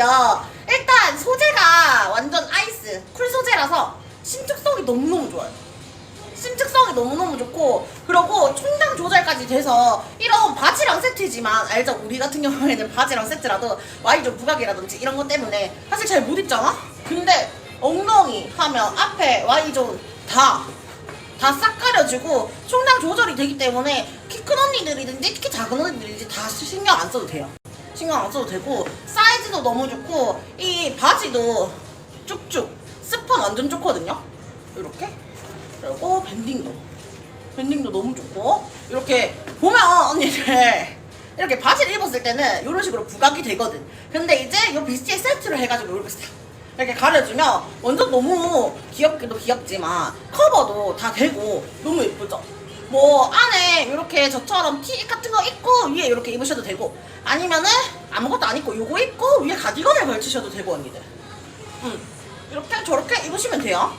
되고요. 일단 소재가 완전 아이스 쿨 소재라서 신축성이 너무너무 좋아요. 신축성이 너무너무 좋고 그리고 총장 조절까지 돼서 이런 바지랑 세트지만 알죠? 우리 같은 경우에는 바지랑 세트라도 Y존 부각이라든지 이런 것 때문에 사실 잘 못 입잖아? 근데 엉덩이 하면 앞에 Y존 다 다싹 가려지고 총장 조절이 되기 때문에 키 큰 언니들이든지 특히 작은 언니들이든지 다 신경 안 써도 돼요. 신경 안 써도 되고 사이즈도 너무 좋고 이 바지도 쭉쭉 스판 완전 좋거든요. 이렇게 그리고 밴딩도 밴딩도 너무 좋고 이렇게 보면 언니들 이렇게 바지를 입었을 때는 이런 식으로 부각이 되거든. 근데 이제 이 비스티에 세트를 해가지고 이렇게 싹 이렇게 가려주면 완전 너무 귀엽기도 귀엽지만 커버도 다 되고 너무 예쁘죠? 뭐 이렇게 저처럼 티 같은 거 입고 위에 이렇게 입으셔도 되고 아니면은 아무것도 안 입고 요거 입고 위에 가디건을 걸치셔도 되고 언니들. 음 이렇게 저렇게 입으시면 돼요